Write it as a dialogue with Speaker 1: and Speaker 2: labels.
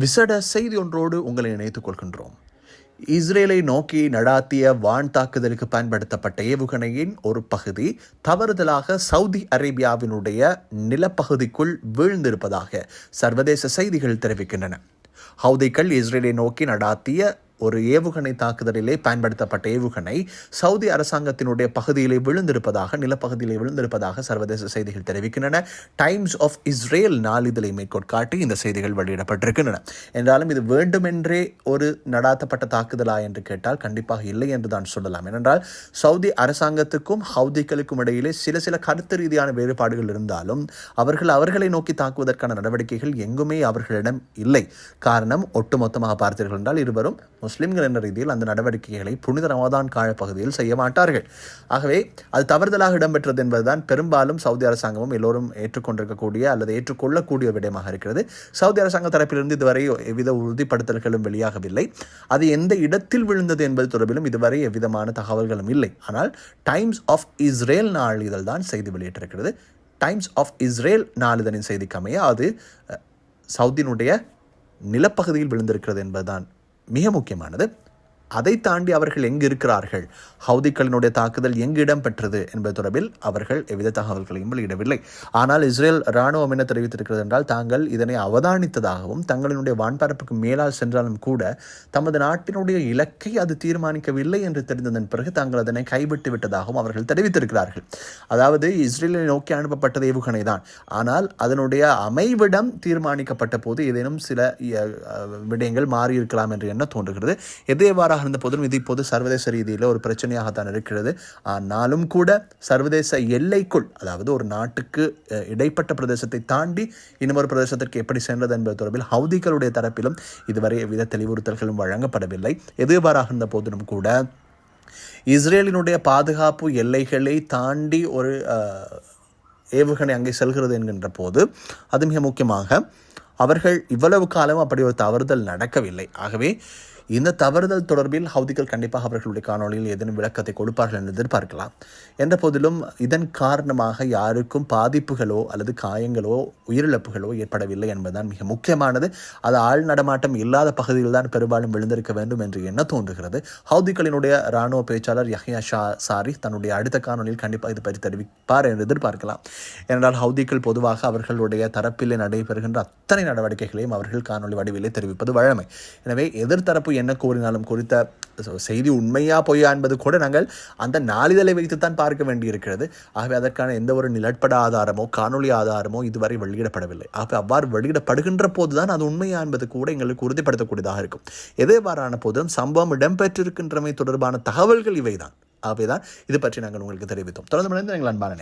Speaker 1: விசட செய்தி ஒன்றோடு உங்களை இணைத்துக் கொள்கின்றோம். இஸ்ரேலை நோக்கி நடாத்திய வான் தாக்குதலுக்கு பயன்படுத்தப்பட்ட ஏவுகணையின் ஒரு பகுதி தவறுதலாக சவுதி அரேபியாவினுடைய நிலப்பகுதிக்குள் வீழ்ந்திருப்பதாக சர்வதேச செய்திகள் தெரிவிக்கின்றன. ஹவுதிகள் இஸ்ரேலை நோக்கி நடாத்திய ஒரு ஏவுகணை தாக்குதலிலே பயன்படுத்தப்பட்ட ஏவுகணை சவுதி அரசாங்கத்தினுடைய பகுதியிலே விழுந்திருப்பதாக நிலப்பகுதியிலே விழுந்திருப்பதாக சர்வதேச செய்திகள் தெரிவிக்கின்றன. டைம்ஸ் ஆஃப் இஸ்ரேல் நாளிதழை மேற்கோட்காட்டி இந்த செய்திகள் வெளியிடப்பட்டிருக்கின்றன. என்றாலும் இது வேண்டுமென்றே ஒரு நடாத்தப்பட்ட தாக்குதலா என்று கேட்டால் கண்டிப்பாக இல்லை என்று தான் சொல்லலாம். ஏனென்றால் சவுதி அரசாங்கத்துக்கும் ஹவுதிகளுக்கும் இடையிலே சில சில கருத்து ரீதியான வேறுபாடுகள் இருந்தாலும் அவர்கள் அவர்களை நோக்கி தாக்குவதற்கான நடவடிக்கைகள் எங்குமே அவர்களிடம் இல்லை. காரணம் ஒட்டுமொத்தமாக பார்த்தீர்கள் என்றால் இருவரும் முஸ்லிம்கள் என்ற ரீதியில் அந்த நடவடிக்கைகளை புனித ரமதான் கால பகுதியில் செய்ய மாட்டார்கள். ஆகவே அது தவறுதலாக இடம்பெற்றது என்பதுதான் பெரும்பாலும் சவுதி அரசாங்கமும் எல்லோரும் ஏற்றுக்கொண்டிருக்கக்கூடிய அல்லது ஏற்றுக்கொள்ளக்கூடிய விடயமாக இருக்கிறது. சவுதி அரசாங்க தரப்பிலிருந்து இதுவரை எவ்வித உறுதிப்படுத்தல்களும் வெளியாகவில்லை. அது எந்த இடத்தில் விழுந்தது என்பது தொடர்பிலும் இதுவரை எவ்விதமான தகவல்களும் இல்லை. ஆனால் டைம்ஸ் ஆஃப் இஸ்ரேல் நாளிதழ் தான் செய்தி வெளியிட்டிருக்கிறது. டைம்ஸ் ஆஃப் இஸ்ரேல் நாளிதழின் செய்திக்கு அமைய அது சவுதியினுடைய நிலப்பகுதியில் விழுந்திருக்கிறது என்பதுதான் மிக முக்கியமானது. அதை தாண்டி அவர்கள் எங்கு இருக்கிறார்கள்? ஹவுதிக்களினுடைய தாக்குதல் எங்கு இடம்பெற்றது என்பது தொடர்பில் அவர்கள் எவ்வித தகவல்களையும் வெளியிடவில்லை. ஆனால் இஸ்ரேல் இராணுவம் என்ன தெரிவித்திருக்கிறது என்றால் தாங்கள் இதனை அவதானித்ததாகவும் தங்களினுடைய வான்பரப்புக்கு மேலால் சென்றாலும் கூட தமது நாட்டினுடைய இலக்கை அது தீர்மானிக்கவில்லை என்று தெரிந்ததன் பிறகு தாங்கள் அதனை கைவிட்டு விட்டதாகவும் அவர்கள் தெரிவித்திருக்கிறார்கள். அதாவது இஸ்ரேலை நோக்கி அனுப்பப்பட்டது ஏவுகணை தான். ஆனால் அதனுடைய அமைவிடம் தீர்மானிக்கப்பட்ட போது ஏதேனும் சில விடயங்கள் மாறியிருக்கலாம் என்று என்ன தோன்றுகிறது. எதேவாறாக இருந்த போதிலும் இது இப்போது சர்வதேச ரீதியில் ஒரு பிரச்சனையாகத்தான் இருக்கிறது. ஆனாலும் கூட சர்வதேச எல்லைக்குள் அதாவது ஒரு நாட்டுக்கு இடைப்பட்ட பிரதேசத்தை தாண்டி இன்னொரு பிரதேசத்திற்கு எப்படி சென்றது என்பது தொடர்பில் ஹவுதிகளுடைய தரப்பிலும் இதுவரை எவ்வித தெளிவுறுத்தல்களும் வழங்கப்படவில்லை. எதுவாறாக இருந்த போதிலும் கூட இஸ்ரேலினுடைய பாதுகாப்பு எல்லைகளை தாண்டி ஒரு ஏவுகணை அங்கே செல்கிறது என்கின்ற போது அது மிக முக்கியமாக அவர்கள் இவ்வளவு காலம் அப்படி ஒரு தவறுதல் நடக்கவில்லை. ஆகவே இந்த தவறுதல் தொடர்பில் ஹவுதிகள் கண்டிப்பாக அவர்களுடைய காணொளியில் ஏதேனும் விளக்கத்தை கொடுப்பார்கள் என்று எதிர்பார்க்கலாம். என்ற போதிலும் இதன் காரணமாக யாருக்கும் பாதிப்புகளோ அல்லது காயங்களோ உயிரிழப்புகளோ ஏற்படவில்லை என்பதுதான் மிக முக்கியமானது. அது ஆள் நடமாட்டம் இல்லாத பகுதியில் தான் பெரும்பாலும் விழுந்திருக்க வேண்டும் என்று என்ன தோன்றுகிறது. ஹவுதிகளினுடைய ராணுவ பேச்சாளர் யஹ்யா ஷா சாரி தன்னுடைய அடுத்த காணொலியில் கண்டிப்பாக இது பற்றி தெரிவிப்பார் என்று எதிர்பார்க்கலாம். ஏனென்றால் ஹவுதிகள் பொதுவாக அவர்களுடைய தரப்பிலே நடைபெறுகின்ற அத்தனை நடவடிக்கைகளையும் அவர்கள் காணொலி வடிவிலே தெரிவிப்பது வழமை. எனவே எதிர்த்தரப்பு என்ன கூறினாலும் குறித்த செய்தி உண்மையா பொய்யா என்பது கூட நாங்கள் அந்த நாளிதழை வைத்துத்தான் பார்க்க வேண்டியிருக்கிறது. ஆகவே அதற்கான எந்த ஒரு நிலப்பட ஆதாரமோ காணொளி ஆதாரமோ இதுவரை வெளியிடப்படவில்லை. ஆகவே அவ்வாறு வெளியிடப்படுகின்ற போதுதான் அது உண்மையா என்பது கூட எங்களுக்கு உறுதிப்படுத்தக்கூடியதாக இருக்கும். எதேவாறான போதும் சம்பவம் இடம்பெற்றிருக்கின்றமை தொடர்பான தகவல்கள் இவைதான். ஆகவேதான் இது பற்றி நாங்கள் உங்களுக்கு தெரிவித்தோம். தொடர்ந்து எங்கள் அன்பான